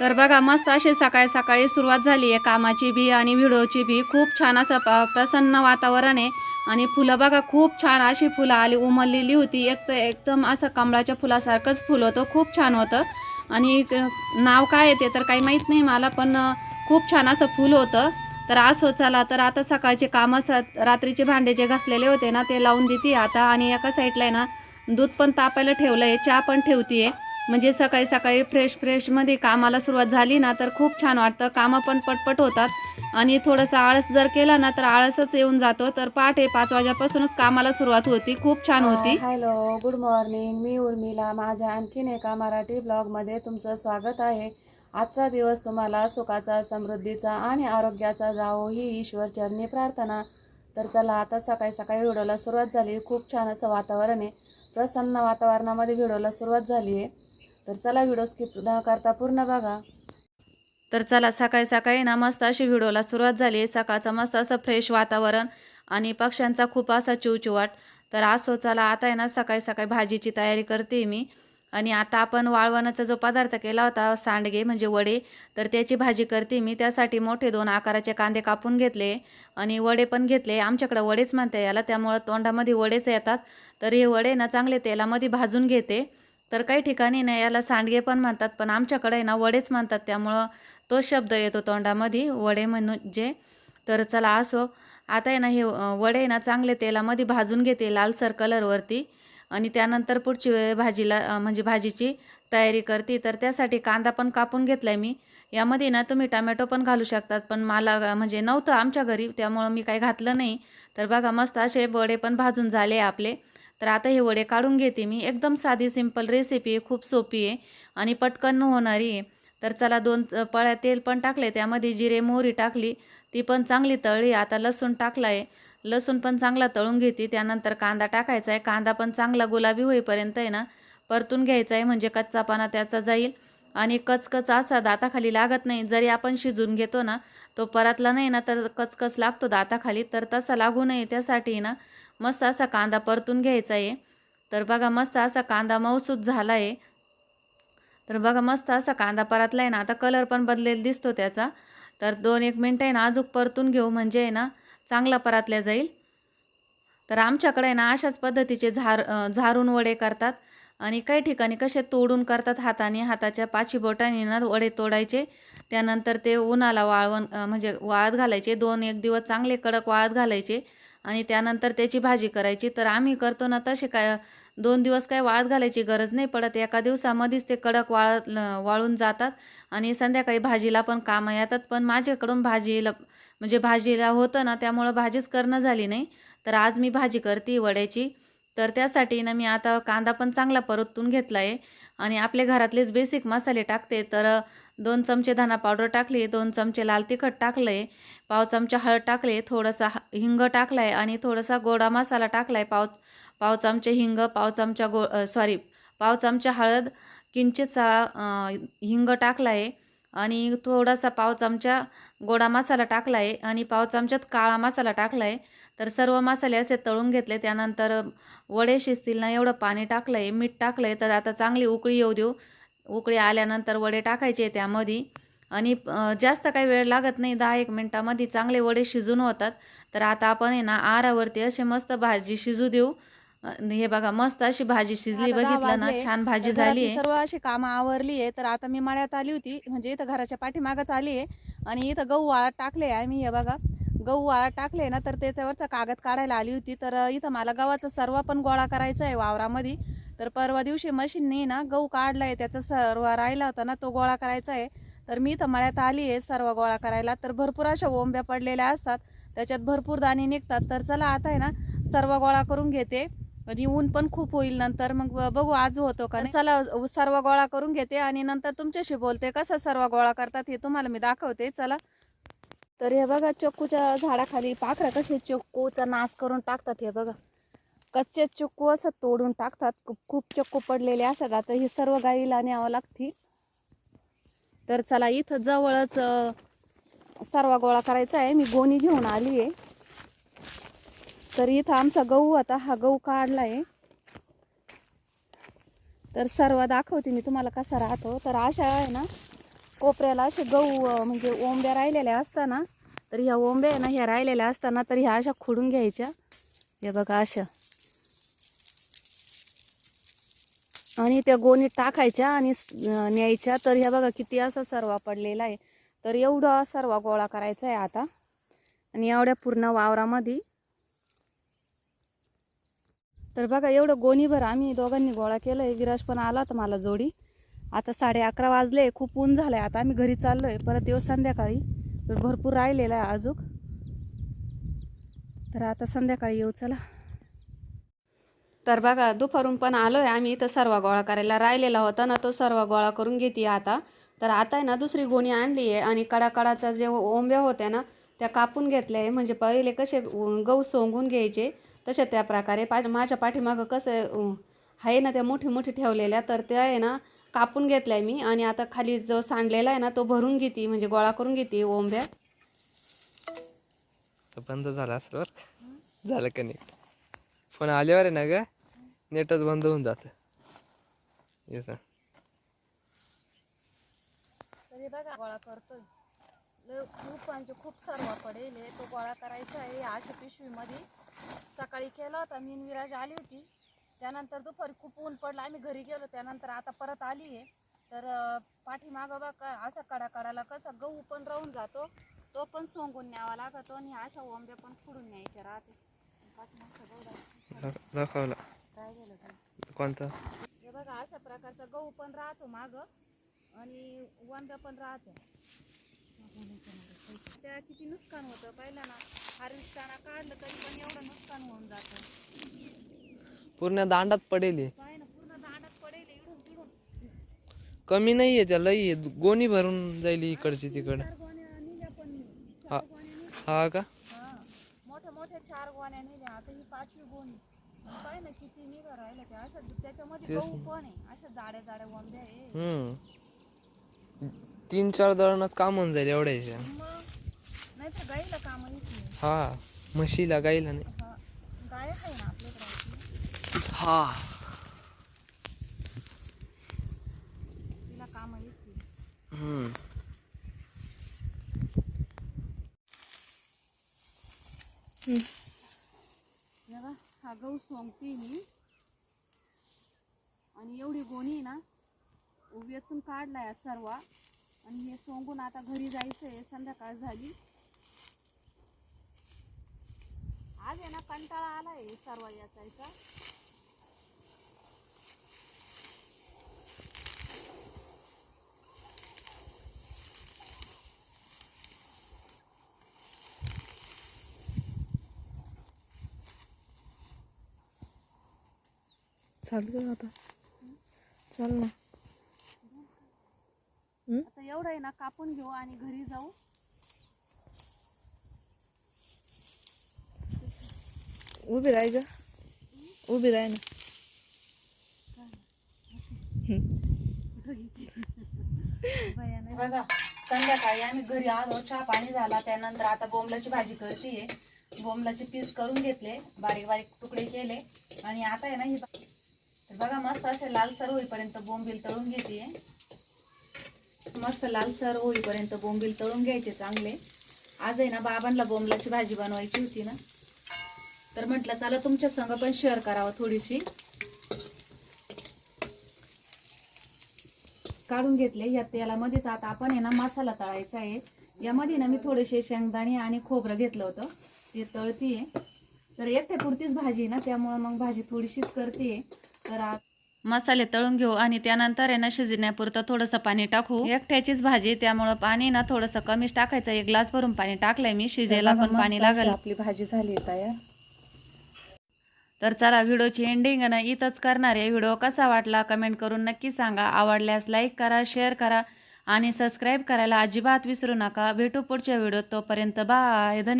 तर बघा मस्त अशी सकाळी सकाळी सुरुवात झाली आहे. कामाची बी आणि व्हिडिओची बी. खूप छान असं प- प्रसन्न वातावरण आहे. आणि फुलं बघा खूप छान अशी फुलं आली उमललेली होती. एक तर एकदम असं कमळाच्या फुलासारखंच फुल होतं. खूप छान होतं. आणि नाव काय येते तर काही माहीत नाही मला पण खूप छान असं फुल होतं. तर असो हो, चला तर आता सकाळचे कामच रात्रीचे भांडे जे घासलेले होते ना ते लावून देते. आता आणि एका साईडला आहे ना दूध पण तापायला ठेवलं आहे चहा पण ठेवते म्हणजे सकाळी सकाळी फ्रेश फ्रेशमध्ये कामाला सुरुवात झाली ना तर खूप छान वाटतं. कामं पण पटपट होतात. आणि थोडंसं आळस जर केला ना तर आळसच येऊन जातो. तर पहाटे पाच वाजेपासूनच कामाला सुरुवात होती. खूप छान होती. हॅलो गुड मॉर्निंग मी उर्मिला. माझ्या आणखीन एका मराठी ब्लॉगमध्ये तुमचं स्वागत आहे. आजचा दिवस तुम्हाला सुखाचा समृद्धीचा आणि आरोग्याचा जावो ही ईश्वर चरणी प्रार्थना. तर चला आता सकाळी सकाळी व्हिडिओला सुरुवात झाली. खूप छान असं वातावरण आहे. प्रसन्न वातावरणामध्ये व्हिडिओला सुरुवात झाली आहे. तर चला व्हिडिओ स्किप न करता पूर्ण बघा. तर चला सकाळी सकाळी ना मस्त अशी व्हिडिओला सुरुवात झाली. सकाळचं मस्त असं फ्रेश वातावरण आणि पक्ष्यांचा खूप असा चिवचिवाट. तर असो चला आता आहे ना सकाळी सकाळी भाजीची तयारी करते मी. आणि आता आपण वाळवणाचा जो पदार्थ केला होता सांडगे म्हणजे वडे तर त्याची भाजी करते मी. त्यासाठी मोठे दोन आकाराचे कांदे कापून घेतले आणि वडे पण घेतले. आमच्याकडे वडेच म्हणते याला त्यामुळं तोंडामध्ये वडेच येतात. तर हे वडे ना चांगले तेलामध्ये भाजून घेते. तर काही ठिकाणी ना याला सांडगे पण म्हणतात पण आमच्याकडे आहे ना वडेच म्हणतात त्यामुळं तो शब्द येतो तोंडामध्ये. वडे म्हणून जे तर चला असो. आता आहे ना हे वडे ना चांगले तेलामध्ये भाजून घेते लालसर कलरवरती आणि त्यानंतर पुढची वेळ भाजीला म्हणजे भाजीची तयारी करते. तर त्यासाठी कांदा पण कापून घेतला आहे मी. यामध्ये ना तुम्ही टमॅटो पण घालू शकतात पण मला म्हणजे नव्हतं आमच्या घरी त्यामुळं मी काही घातलं नाही. तर बघा मस्त असे वडे पण भाजून झाले आपले. तर आता हे वडे काढून घेते मी. एकदम साधी सिंपल रेसिपी आहे. खूप सोपी आहे. आणि पटकन होणारी आहे. तर चला दोन पळ्या तेल पण टाकले. त्यामध्ये जिरे मोहरी टाकली. ती पण चांगली तळली. आता लसूण टाकला आहे लसूण पण चांगला तळून घेते. त्यानंतर कांदा टाकायचा आहे. कांदा पण चांगला गुलाबी होईपर्यंत आहे ना परतून घ्यायचा आहे. म्हणजे कच्चा पाना त्याचा जाईल. आणि कचकच असा दाताखाली लागत नाही. जरी आपण शिजून घेतो ना तो परतला नाही ना तर कचकच लागतो दाताखाली. तर तसा लागू नये त्यासाठी ना मस्त असा कांदा परतून घ्यायचा आहे. तर बघा मस्त असा कांदा मऊसूत झाला आहे तर बघा मस्त असा कांदा परतला आहे ना. आता कलर पण बदलेला दिसतो त्याचा. तर दोन एक मिनटं आहे ना अजून परतून घेऊ. म्हणजे आहे ना चांगला परतल्या जाईल. तर आमच्याकडे आहे ना अशाच पद्धतीचे झार झारून वडे करतात. आणि काही ठिकाणी कसे तोडून करतात हाताने हाताच्या पाची बोटाने ना वडे तोडायचे. त्यानंतर ते उन्हाला वाळवण म्हणजे वाळत घालायचे. दोन एक दिवस चांगले कडक वाळत घालायचे. आणि त्यानंतर त्याची भाजी करायची. तर आम्ही करतो ना तसे काय दोन दिवस काय वाळत घालायची गरज नाही पडत. एका दिवसामध्येच ते कडक वाळत वाळून जातात. आणि संध्याकाळी भाजीला पण कामं येतात. पण माझ्याकडून भाजीला म्हणजे भाजीला होतं ना त्यामुळं भाजीच करणं झाली नाही. तर आज मी भाजी करते वड्याची. तर त्यासाठी ना मी आता कांदा पण चांगला परतून घेतला आहे आणि आपले घरातलेच बेसिक मसाले टाकते. तर दोन चमचे धना पावडर टाकली दोन चमचे लाल तिखट टाकलं आहे पाव चमचा हळद टाकले थोडासा ह- हिंग टाकला आहे आणि थोडासा गोडा मसाला टाकला आहे पाव पाव चमचे हिंग पाव चमचा गो सॉरी पाव चमचा हळद किंचितसा हिंग टाकला आहे आणि थोडासा पाव चमचा गोडा मसाला टाकला आहे आणि पाव चमच्यात काळा मसाला टाकला आहे तर सर्व मसाले असे तळून घेतले त्यानंतर वडे शिजतील ना एवढं पाणी टाकलं आहे मीठ टाकलं आहे तर आता चांगली उकळी येऊ देऊ. उकळी आल्यानंतर वडे टाकायचे त्यामध्ये. आणि जास्त काही वेळ लागत नाही दहा एक मिनटामध्ये चांगले वडे शिजून होतात. तर आता आपण आहे ना आरावरती असे मस्त भाजी शिजू देऊ. हे बघा मस्त अशी भाजी शिजली बघितलं ना. छान भाजी झाली आहे सर्व अशी कामं आवरली आहे. तर आता मी मळ्यात आली होती म्हणजे इथं घराच्या पाठीमागच आली आहे. आणि इथं गहू वाळत टाकले आहे मी हे बघा. गहू वाळत टाकले ना तर त्याच्यावरचा कागद काढायला आली होती. तर इथं मला गव्हाचा सर्व पण गोळा करायचा आहे वावरामध्ये. तर परवा दिवशी मशीनने ना गहू काढलाय त्याचा सर्व राहिला होता ना तो गोळा करायचा आहे. तर मी तर मळ्यात आली आहे सर्व गोळा करायला. तर भरपूर अशा ओंब्या पडलेल्या असतात. त्याच्यात भरपूर दाणे निघतात. तर चला आता आहे ना सर्व गोळा करून घेते. आणि ऊन पण खूप होईल नंतर. मग बघू आज होतो का नाही. चला सर्व गोळा करून घेते आणि नंतर तुमच्याशी बोलते कसं सर्व गोळा करतात हे तुम्हाला मी दाखवते. चला. तर हे बघा चक्कूच्या झाडाखाली पाखरं कसे चक्कूचा नाश करून टाकतात हे बघा. कच्चे चक्कू असं तोडून टाकतात. खूप खूप चक्कू पडलेले असतात. आता हे सर्व गाईला न्यावं लागते तर चला इथं जवळच सर्वा सर्व गोळा करायचा आहे. मी गोणी घेऊन आली आहे. तर इथं आमचा गहू आता हा गहू काढला आहे तर सर्व दाखवते मी तुम्हाला कसा राहतो. तर अशा आहे ना कोपऱ्याला असे गहू म्हणजे ओंब्या राहिलेल्या असताना तर ह्या ओंब्या आहे ना ह्या राहिलेल्या असताना तर ह्या अशा खुडून घ्यायच्या. हे बघा अशा. आणि त्या गोणीत टाकायच्या आणि न्यायच्या. तर ह्या बघा किती असा सर्वा पडलेला आहे. तर एवढा सर्वा गोळा करायचा आहे आता. आणि एवढ्या पूर्ण वावरामध्ये. तर बघा एवढं गोणीभर आम्ही दोघांनी गोळा केलं आहे विराज पण आला होता मला जोडी. आता साडे अकरा वाजले. खूप ऊन झालं आहे आता. आम्ही घरी चाललो आहे परत येऊ संध्याकाळी. तर भरपूर राहिलेला आहे अजून. तर आता संध्याकाळी येऊ. चला. तर बघा दुपारून पण आलो आहे आम्ही इथं सर्व गोळा करायला. राहिलेला होता ना तो सर्व गोळा करून घेते आता. तर आता आहे ना दुसरी गोणी आणली आहे आणि कडाकडाचा जे ओंब्या होत्या ना त्या कापून घेतल्या आहे. म्हणजे पहिले कसे गहू सोंगून घ्यायचे तसे त्या प्रकारे पा माझ्या पाठीमागं कसं आहे ना त्या मोठी मोठी ठेवलेल्या. तर त्या आहे ना कापून घेतल्या मी आणि आता खाली जो सांडलेला आहे ना तो भरून घेते. म्हणजे गोळा करून घेते ओंब्या. बंद झाला असं झालं का नाही? फोन आल्यावर आहे ना ग? नेटच बंद होऊन जातं. येस तरी बघा गोळा करतोय. लय खूप म्हणजे खूप सर्व पडेल आहे. तो गोळा करायचा आहे अशा पिशवीमध्ये. सकाळी केला होता मी आणि विराज आली होती. त्यानंतर दुपारी खूप ऊन पडलं. आम्ही घरी गेलो त्यानंतर आता परत आली आहे. तर अं, पाठीमागं बघ का असा कडा कडाला कसा गहू पण राहून जातो. तो पण सोंगून न्यावा लागतो आणि अशा ओंब्या पण फुडून न्यायच्या राहते. पाठीमागचा गहू दाखव. दाखवला. काय गेलं ते? कोणता? हे बघा अशा प्रकारचा गहू पण राहतो माग आणि वांब्या पण राहत्या त्या किती नुकसान होतं पाहिलं ना. हारविस्ताना काढलं तरी पण एवढं नुकसान होऊन जातं. पूर्ण दांडात पडेल ना पूर्ण दांडात पडेल इडून तिडून. कमी नाही आहे त्या लई आहे. गोणी भरून जाईल इकडची तिकडं. चार गोण्या निघ्या पण. हा. हा का? हा मोठ्या मोठ्या चार गोण्या निघ्या. आता ही पाचवी गोणी. काय ना किती निघा राहिलं ते? अशा त्याच्यामध्ये तेच गहू ना. पण आहे. अशा जाड्या जाड्या वंब्या आहे. हम्म. तीन चार दळणात काम होऊन जाईल एवढ्याच्या मग? नाही तर गाईला काम येते हा म्हशीला गाईला नाही. हा. गाय आहे ना आपल्याकडे हा. तिला काम येते हम्म. हा गहू सोंगते मी आणि एवढी गोणी आहे ना वेचून काढलाय या सर्व. आणि हे सोंगून आता घरी जायचं आहे संध्याकाळ झाली. आज आहे ना कंटाळा आलाय सर्व याचायचा चालू आता. चाल ना. आता एवढं आहे ना कापून घेऊ आणि घरी जाऊ. उभी राहाय ग. उभी राह ना. बघा संध्याकाळी आम्ही घरी आलो चहा पाणी झाला त्यानंतर आता बोंबलाची भाजी करते बोंबलाचे पीस करून घेतले बारीक बारीक तुकडे केले. आणि आता आहे ना ही तर बघा मस्त असे लालसर होईपर्यंत बोंबील तळून घेते. मस्त लालसर होईपर्यंत बोंबील तळून घ्यायचे चांगले. आज आहे ना बाबांना बोंबलाची भाजी बनवायची होती ना. तर म्हटलं चला तुमच्या संग पण शेअर करावं थोडीशी. काढून घेतले. या तेलामध्येच आता आपण आहे ना मसाला तळायचा आहे. यामध्ये ना मी थोडेसे शेंगदाणे आणि खोबरं घेतलं होतं. ते तळतीये. तर एकट्या पुरतीच भाजी ना त्यामुळं मग भाजी थोडीशीच करते तर मसाले तळून घेऊ आणि त्यानंतर आहे ना शिजण्यापुरतं थोडंसं पाणी टाकू. एकट्याचीच भाजी त्यामुळं पाणी ना थोडंसं कमीच टाकायचं. एक ग्लास भरून पाणी टाकलंय मी शिजायला पण पाणी लागेल. आपली भाजी झाली तयार. तर चला व्हिडिओची एंडिंग ना इथंच करणार आहे. व्हिडिओ कसा वाटला कमेंट करून नक्की सांगा. आवडल्यास लाईक करा शेअर करा आणि सबस्क्राईब करायला अजिबात विसरू नका. भेटू पुढच्या व्हिडिओत तोपर्यंत बाय धन्यवाद.